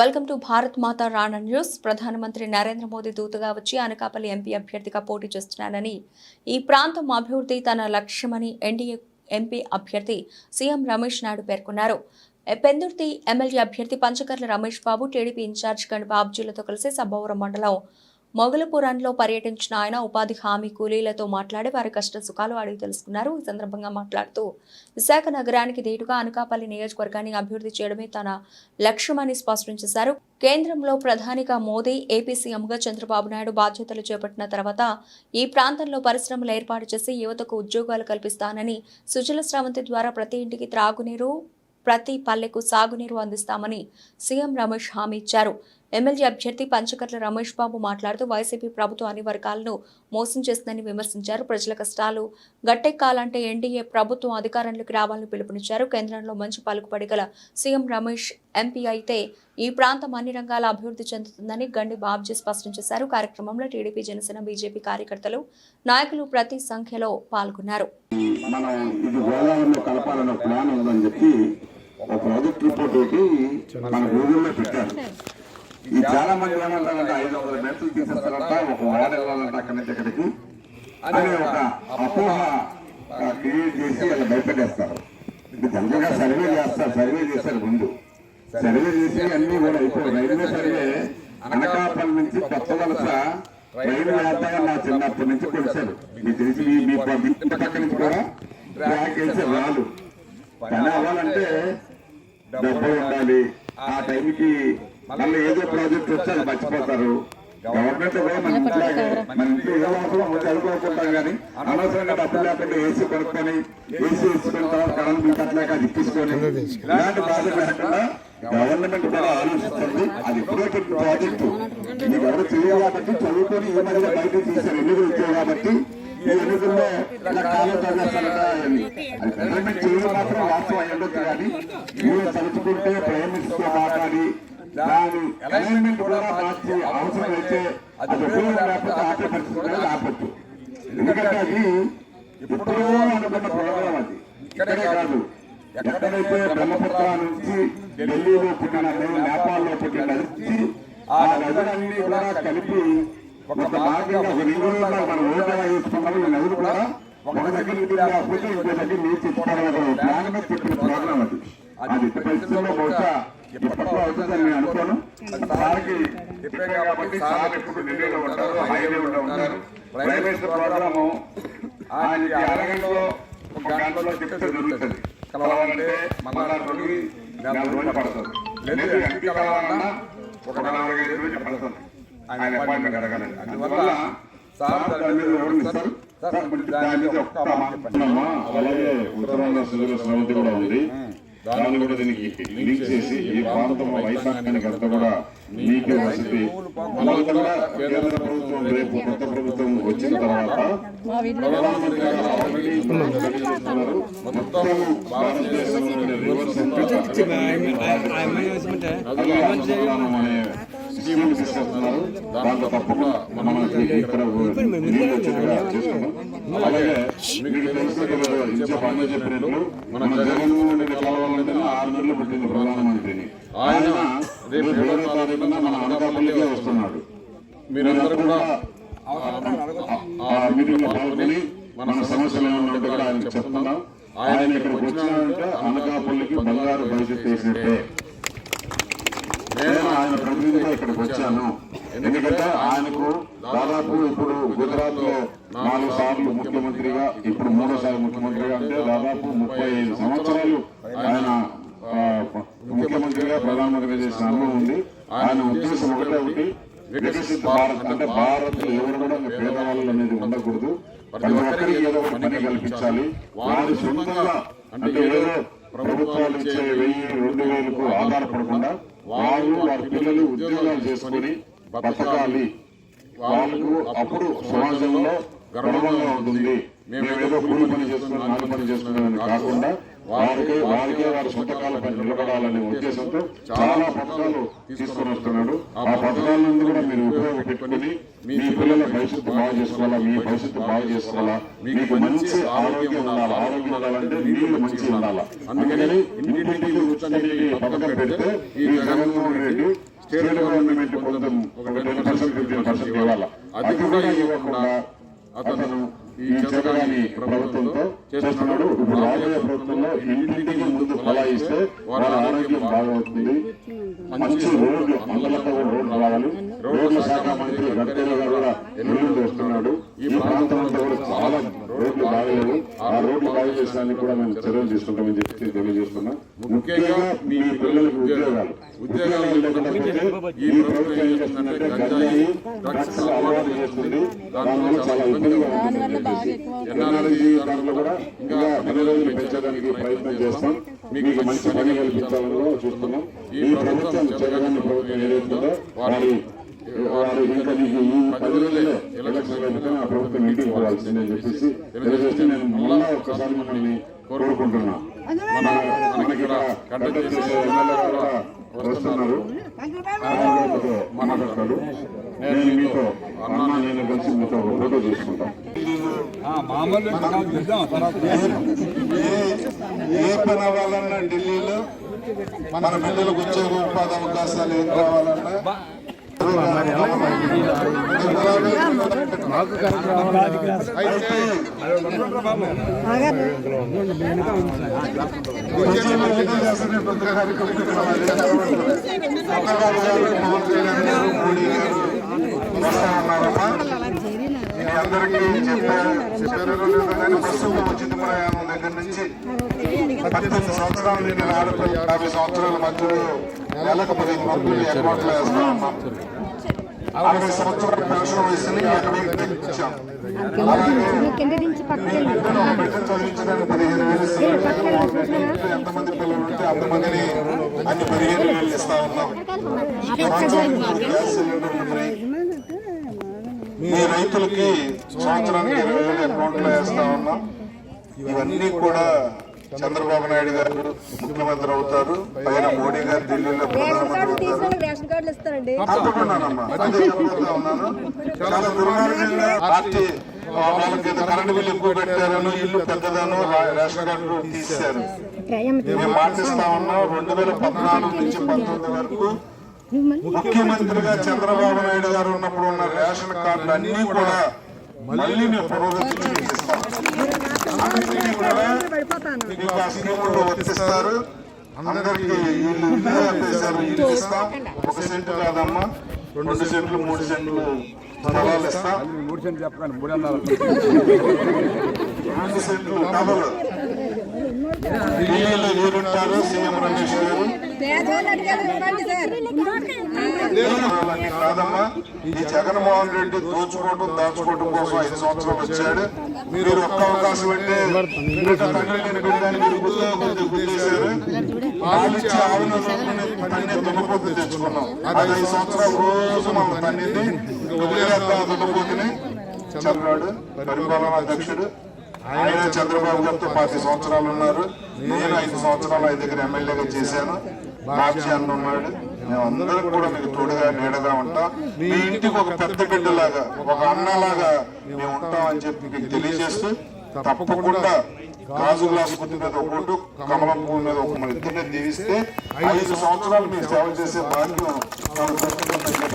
Welcome to Bharat Mata Rana news. ప్రధానమంత్రి నరేంద్ర మోదీ దూతగా వచ్చి అనకాపల్లి ఎంపీ అభ్యర్థిగా పోటీ చేస్తున్నానని ఈ ప్రాంతం అభివృద్ధి తన లక్ష్యమని ఎన్డీఏ ఎంపీ అభ్యర్థి సీఎం రమేష్ నాయుడు పేర్కొన్నారు. పెందుర్తి ఎమ్మెల్యే అభ్యర్థి Panchakarla Ramesh Babu TDP in charge Gan బాబ్జీలతో కలిసి సబ్బవరం మండలం మొగలపురంలో పర్యటించిన ఆయన ఉపాధి హామీ కూలీలతో మాట్లాడి వారి కష్ట సుఖాలు అడిగి తెలుసుకున్నారు. ఈ సందర్భంగా మాట్లాడుతూ విశాఖ నగరానికి ధీటుగా అనకాపల్లి నియోజకవర్గాన్ని అభివృద్ధి చేయడమే తన లక్ష్యమని స్పష్టం చేశారు. కేంద్రంలో ప్రధానిగా మోదీ ఏపీ సీఎంగా చంద్రబాబు నాయుడు బాధ్యతలు చేపట్టిన తర్వాత ఈ ప్రాంతంలో పరిశ్రమలు ఏర్పాటు చేసి యువతకు ఉద్యోగాలు కల్పిస్తానని సుజల స్రవంతి ద్వారా ప్రతి ఇంటికి త్రాగునీరు ప్రతి పల్లెకు సాగునీరు అందిస్తామని సీఎం రమేష్ హామీ ఇచ్చారు. ఎమ్మెల్యే అభ్యర్థి పంచకర్ల రమేష్ బాబు మాట్లాడుతూ వైసీపీ ప్రభుత్వం అన్ని వర్గాలను మోసం చేస్తుందని విమర్శించారు. ప్రజల కష్టాలు గట్టెక్కాలంటే ఎన్డీఏ ప్రభుత్వం అధికారంలోకి రావాలని పిలుపునిచ్చారు. కేంద్రంలో మంచి పలుకుబడి గల సీఎం రమేష్ ఎంపీ అయితే ఈ ప్రాంతం అన్ని రంగాల అభివృద్ధి చెందుతుందని గండి బాబ్జీ స్పష్టం చేశారు. కార్యక్రమంలో టీడీపీ జనసేన బీజేపీ కార్యకర్తలు నాయకులు ప్రతి సంఖ్యలో పాల్గొన్నారు. కలపాలన్న ప్లాన్ ఉందని చెప్పి ఒక ప్రాజెక్ట్ రిపోర్ట్ ఒకటి మన గూగుల్లో పెట్టారు. ఈ చాలా మంది ఏమంటారంటే ఐదు వందల మీటర్లు తీసేస్తారంట ఒక వాడ వెళ్ళాలంట అక్కడి నుంచి ఇక్కడికి. అనే ఒక అపోహ క్రియేట్ చేసి అలా భయపెట్టేస్తారు. జనరల్గా సర్వే చేస్తారు సర్వే చేశారు ముందు. సర్వే చేసి అన్ని కూడా అయిపోయి రైల్వే సర్వే అనకాపల్లి నుంచి కొత్త వలస రైలు వేద్దామని నా చిన్నప్పటి నుంచి కొలిచారు. మీకు తెలిసి మీ మీ పక్క నుంచి కూడా ట్రాక్ వేసే రాళ్ళు పని అవ్వాలంటే డబ్బు ఉండాలి. ఆ టైంకి మళ్ళీ ఏదో ప్రాజెక్ట్ వస్తే అది మర్చిపోతారు. గవర్నమెంట్ కూడా మన ఇంట్లాగే మన ఇంట్లో ఏదో అవసరం ఉంటే చదువుకోకుంటాం కానీ అనవసరంగా డబ్బులు లేకుండా ఏసీ కొనుక్కొని ఏసీ వేసుకున్న తర్వాత కరెంట్ బిల్ కట్టలేక అది ఇప్పించుకొని ఇలాంటి బాధలు లేకుండా గవర్నమెంట్ కూడా ఆలోచిస్తుంది. అది ఇప్పుడే ప్రాజెక్టు. మీకు ఎవరు తెలియదు కాబట్టి చదువుకొని ఈ మధ్య బయట తీసారు ఎన్నికలు వచ్చాయి కాబట్టి ఈ ఎన్నికల్లో ఇలా కాలం అని. అది గవర్నమెంట్ చేయడం మాత్రం వాస్తవం అయి ఉండొచ్చు కానీ మీరు తలుచుకుంటే ప్రైమ్ మినిస్టర్ మాట్లాడి దాని అలైన్మెంట్ కూడా మార్చి అవసరం అయితే అది ఉపయోగం లేకపోతే ఆపే పరిస్థితి కూడా ఆపచ్చు ఎందుకంటే అది ఎప్పుడో అనుకున్న ప్రోగ్రాం అది. ఇక్కడే కాదు. ఎక్కడైతే బ్రహ్మపుత్ర నుంచి ఢిల్లీలో పుట్టిన నేను నేపాల్లో పుట్టిన నది ఆ నదులన్నీ కూడా కలిపి ఒక భాగంగా ఒక నీళ్ళలో మనం ఓటగా వేసుకున్నాము ఈ నదులు కూడా ఒక దగ్గర ఇంకో దగ్గర నీరు తెచ్చుకోవడం ప్లాన్ మీద పెట్టిన ప్రోగ్రాం అది. అది. పరిస్థితుల్లో బహుశా ఇప్పట్లో అవుతుందని నేను అనుకోను. సార్కి చెప్పాను కాబట్టి సార్ ఎప్పుడు ఢిల్లీలో ఉంటారు హైవేలో ఉంటారు. ప్రైవేట్ ప్రోగ్రాము ఆయనకి అరగంటలో ఒక గంటలో చెప్తే జరుగుతుంది. కలవాలంటే మళ్ళా రెండు నెల రోజులు పడుతుంది. లేదు ఎంపీ కలవాలన్నా ఒక నాలుగైదు రోజులు పడుతుంది. ఆయన అపాయింట్మెంట్ అడగాలండి అందువల్ల సార్ దాని మీద వివరిస్తారు సార్ దాని మీద ఒక్క. అలాగే ఉత్తరాంధ్ర స్రవంతి కూడా ఉంది. దాన్ని కూడా దీనికి లింక్ చేసి ఈ ప్రాంతం వైశాఖానికి అంతా కూడా నీటి వసతి. కూడా కేంద్ర ప్రభుత్వం రేపు కొత్త ప్రభుత్వం వచ్చిన తర్వాత ప్రధానమంత్రి గారు ఆల్రెడీ తెలియజేస్తున్నారు మొత్తం భారతదేశంలోని రివర్స్ అనే స్కీమ్ తీసుకొస్తున్నారు దాంట్లో తప్పకుండా మనకి ఇక్కడ నీళ్ళు వచ్చేట్టుగా అలాగే మీకు తెలుసు చెప్పినట్లు మన జగన్మోహన్ రెడ్డి నెలలు పెట్టింది ప్రధానమంత్రిని. ఆయన రేపు ఏడో తారీఖున మన అనకాపల్లికే వస్తున్నాడు. మీరందరూ కూడా ఆ మీటింగ్ పాల్గొని మన సమస్యలు ఏమైనా ఉంటే కూడా ఆయనకు చెప్తున్నాం. ఆయన ఇక్కడికి వచ్చినాడంటే అనకాపల్లికి బంగారు భవిష్యత్తు వేసినట్టే నేను ఆయన ప్రతినిధిగా ఇక్కడికి వచ్చాను. ఎందుకంటే ఆయనకు దాదాపు ఇప్పుడు గుజరాత్లో నాలుగు సార్లు ముఖ్యమంత్రిగా ఇప్పుడు మూడోసారి ముఖ్యమంత్రిగా అంటే దాదాపు ముప్పై ఐదు సంవత్సరాలు ఆయన ముఖ్యమంత్రిగా ప్రధానమంత్రిగా చేసిన అనుభవం ఉంది. ఆయన ఉద్దేశం ఒకటే ఒకటి వికసిత భారత్ అంటే భారత్ ఎవరు కూడా పేదవాళ్ళు అనేది ఉండకూడదు. ప్రతి ఒక్కరికి ఏదో ఒక పని కల్పించాలి. వారి సొంతంగా అంటే ఏదో ప్రభుత్వాలు ఇచ్చే వెయ్యి రెండు వేలకు ఆధారపడకుండా వాళ్ళు వారి పిల్లలు ఉద్యోగాలు చేసుకుని బతకాలి. వాళ్ళకు అప్పుడు సమాజంలో గర్వంగా ఉంటుంది. మేము ఏదో కూలి పని చేసుకున్నాం నాలుగు పని చేసుకున్నామని కాకుండా వారికి వారికే వారి సొంత కాలపై నిలబడాలనే ఉద్దేశంతో చాలా పథకాలు తీసుకొని వస్తున్నాడు. ఆ పథకాల నుండి కూడా మీరు ఉపయోగపెట్టుకుని మీ పిల్లల భవిష్యత్తు బాగు చేసుకోవాలా మీ భవిష్యత్తు బాగు చేసుకోవాలా? మీకు మంచి ఆరోగ్యం ఉండాలి? ఆరోగ్యం ఉండాలంటే నీళ్ళు మంచి ఉండాలా? అందుకని ఇంటింటికి పథకం పెడితే ఈ జగన్మోహన్ రెడ్డి స్టేట్ గవర్నమెంట్ కొంచెం ఒక టెన్ పర్సెంట్ ఫిఫ్టీన్ పర్సెంట్ ఇవ్వాలి? అది కూడా ఇవ్వకుండా అతను ఈ జగని ప్రభుత్వంతో చేస్తున్నాడు ఇప్పుడు రాబోయే ప్రభుత్వంలో ఇంటింటికి ముందు కొలాయిస్తే వాళ్ళ ఆరోగ్యం బాగవుతుంది మంచి రోడ్లు అందరితో రోడ్లు రావాలి. రోడ్ల శాఖ మంత్రి గడ్కరీ గారు కూడా ఎల్లుండి వస్తున్నాడు ఈ ప్రాంతం అంతా కూడా చాలా రోడ్లు బాగలేవు ఆ రోడ్లు బాగు చేసడానికి కూడా మేము చర్యలు తీసుకుంటామని చెప్పి తెలియజేస్తున్నాం. ముఖ్యంగా మీ పిల్లలకు ఉద్యోగాలు. ఉద్యోగాలు లేకపోతే ఈ ప్రభుత్వం ఏం చేస్తుందంటే గంజాయి డ్రగ్స్ అలవాటు చేస్తుంది. దానివల్ల చాలా ఇబ్బందిగా ఉంటుంది. ఎన్ఆర్జీ దాంట్లో కూడా ఇంకా పది రోజులు పెంచడానికి ప్రయత్నం చేస్తాం. మీకు మంచి పని కల్పించాలని చూస్తున్నాం. ఈ ప్రభుత్వం జగన్ ప్రభుత్వం ఏదైతుందో వారి వారు ఇంకా నీకు ఈ పది రోజులే. ఎలక్షన్ ఆ ప్రభుత్వం ఇంటికి పోవాల్సిందే అని చెప్పేసి తెలియజేస్తే నేను మళ్ళా ఒక్కసారి మిమ్మల్ని కోరుకుంటున్నా. మన మనకి చేసే వస్తున్నారు. నేను మీతో అన్న నేను కలిసి మీతో ఫోటో తీసుకుంటాను ఏ పని అవ్వాలన్నా ఢిల్లీలో? మన పిల్లలకు ఉద్యోగ ఉపాధి అవకాశాలు ఏం కావాలన్నా అయితే మీ అందరికీ చెప్పారు కానీ బస్సు ఉచిత ప్రయాణం దగ్గర నుంచి పద్దెనిమిది సంవత్సరాలు నేను ఆడపిల్ల యాభై సంవత్సరాల మధ్యలో నెలకు పదిహేను మందులు అకౌంట్లో వేస్తా అరవై సంవత్సరాల పెన్షన్ వయసుని ఎనభై ఇచ్చాం. చదివించడానికి పదిహేను వేలు ఎంతమంది పిల్లలు ఉంటే అంతమందిని అన్ని పదిహేను వేలు ఇస్తా ఉన్నాం. మీ రైతులకి సంవత్సరానికి ఇరవై వేలు అకౌంట్లో వేస్తా ఉన్నాం. ఇవన్నీ కూడా చంద్రబాబు నాయుడు గారు ముఖ్యమంత్రి అవుతారు. పైన మోడీ గారు ఢిల్లీలో ప్రధానమంత్రి అవుతారు. రేషన్ కార్డులు ఇస్తారండి. తప్పకుండానమ్మా. అదే చెప్తా ఉన్నాను. చాలా దుర్మార్గంగా పార్టీ ఆ, వాళ్ళకి కరెంటు బిల్లు ఎక్కువ పెట్టారను ఇల్లు పెద్దదను రేషన్ కార్డు తీశారు. మేము మాటిస్తా ఉన్నాం. రెండు వేల పద్నాలుగు నుంచి పంతొమ్మిది వరకు ముఖ్యమంత్రిగా చంద్రబాబు నాయుడు గారు ఉన్నప్పుడు ఉన్న రేషన్ కార్డులు అన్ని కూడా మళ్ళీ మేము స్కీముల్లో వర్తిస్తారు అందరికి ఇల్లు ఇల్లు వేశారు ఇల్లు ఇస్తాం. ఒక సెంటు కాదమ్మా. రెండు సెంట్లు మూడు సెంట్లు స్థలాలు ఇస్తాం. మూడు సెంట్లు చెప్పకండి మూడు వందల. రెండు సెంట్లు డబల్ ఢిల్లీలో మీరుంటారు సీఎం రమేష్ గారు. కాదమ్మా. ఈ జగన్మోహన్ రెడ్డి దోచుకోవడం దాచుకోవడం కోసం ఐదు సంవత్సరాలు వచ్చాడు. మీరు ఒక్క అవకాశం అంటే బిడ్డ తండ్రి తన్ని దున్నపోతు తెచ్చుకున్నాం. అది ఐదు సంవత్సరాలు రోజు మనం తన్నింది. వదిలేద్దాం దున్నపోతుని చంద్రబాబు పరిపాలనా అధ్యక్షుడు. ఆయన చంద్రబాబు గారితో పది సంవత్సరాలు ఉన్నారు. నేను ఐదు సంవత్సరాలు ఐదుగురు దగ్గర ఎమ్మెల్యేగా చేశాను. బాబ్జీ ఉన్నాడు మేమందరం కూడా మీకు తోడుగా నీడగా ఉంటాం. మీ ఇంటికి ఒక పెద్ద బిడ్డలాగా ఒక అన్నలాగా మేము ఉంటాం అని చెప్పి మీకు తెలియజేస్తూ తప్పకుండా గాజు గ్లాసు గుర్తు మీద ఒకటి కమలం పువ్వు మీద ఒక మన ఇద్దరిని దీవిస్తే ఐదు సంవత్సరాలు మీరు సేవ చేసే బాధ్యం నాకు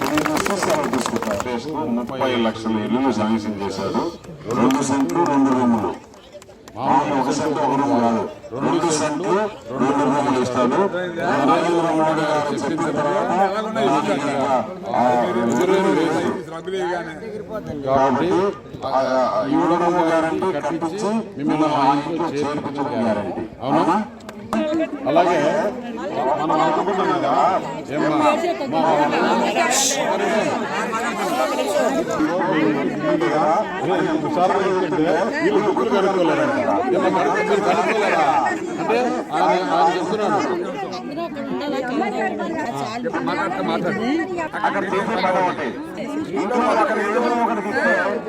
తెలియజేస్తూ సెలవు తీసుకుంటాం. ముప్పై లక్షల ఇల్లు శాంక్షన్ చేశారు. రెండు సెంట్లు రెండు రూములు. మామూలు ఒక సెంటు ఒక రూమ్ కాదు. రెండు సెంట్లు రెండు రూములు ఇస్తాడు. నరేంద్ర మోడీ గారు చెప్పిన తర్వాత కాబట్టి ఆ, ఆ, ఇవ్వడం గ్యారంటీ కట్టించి మిమ్మల్ని ఆ ఇంట్లో చేర్పించడం గ్యారంటీ. అవునా? అలాగే మనం అనుకుంటున్నాం కదా వీళ్ళు ముగ్గురు కడుక్కో- మీరు కడుక్కోలేరా అంటే ఆయన ఆయన చెప్తున్నాడు అక్కడ చేసే పని ఒకటి. ఇంట్లో అక్కడ